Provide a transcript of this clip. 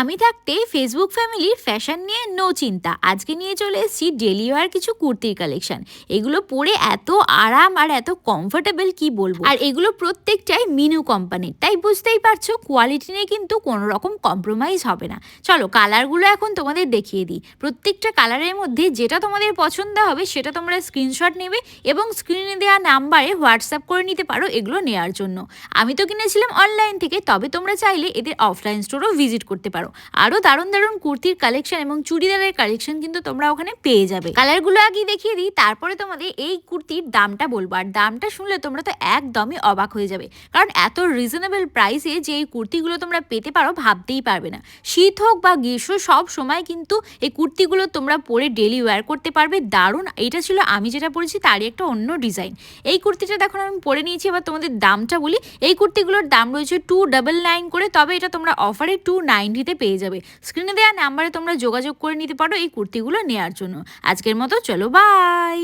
আমি থাকতে ফেসবুক ফ্যামিলির ফ্যাশন নিয়ে নো চিন্তা। আজকে নিয়ে চলে এসেছি ডেলি ওয়ার কিছু কুর্তির কালেকশন এগুলো পরে এত আরাম আর এত কমফোর্টেবল কি বলব? আর এগুলো প্রত্যেকটাই মিনু কোম্পানির তাই বুঝতেই পারছ কোয়ালিটি নিয়ে কিন্তু কোনো রকম কম্প্রোমাইজ হবে না। চলো কালারগুলো এখন তোমাদের দেখিয়ে দিই। প্রত্যেকটা কালারের মধ্যে যেটা তোমাদের পছন্দ হবে, সেটা তোমরা স্ক্রিনশট নেবে এবং স্ক্রিনে দেওয়া নাম্বারে হোয়াটসঅ্যাপ করে নিতে পারো এগুলো নেওয়ার জন্য। আমি তো কিনেছিলাম অনলাইন থেকে, তবে তোমরা চাইলে এদের অফলাইন স্টোরও ভিজিট করতে পারো। আরও দারুণ দারুণ কুর্তির কালেকশন এবং চুড়িদারের কালেকশন কিন্তু তোমরা ওখানে পেয়ে যাবে। কালারগুলো আগে দেখিয়ে দিই, তারপরে তোমাদের এই কুর্তির দামটা বলব। আর দামটা শুনলে তোমরা তো একদমই অবাক হয়ে যাবে। কারণ এত রিজনেবল প্রাইসে যে এই কুর্তিগুলো তোমরা পেতে পারো ভাবতেই পারবে না। শীত হোক বা গ্রীষ্ম, সব সময় কিন্তু এই কুর্তিগুলো তোমরা পরে ডেলি ওয়্যার করতে পারবে। দারুণ, এটা ছিল আমি যেটা পরেছি, তারই একটা অন্য ডিজাইন এই কুর্তিটা দেখো, আমি পরে নিয়েছি, এবার তোমাদের দামটা বলি। এই কুর্তিগুলোর দাম রয়েছে টু ডাবল নাইন করে, তবে এটা তোমরা অফারে টু নাইনটিতে পেয়ে যাবে। স্ক্রিনে দেওয়া নাম্বারে তোমরা যোগাযোগ করে নিতে পারো এই কুর্তিগুলো নেওয়ার জন্য। আজকের মতো চলো বাই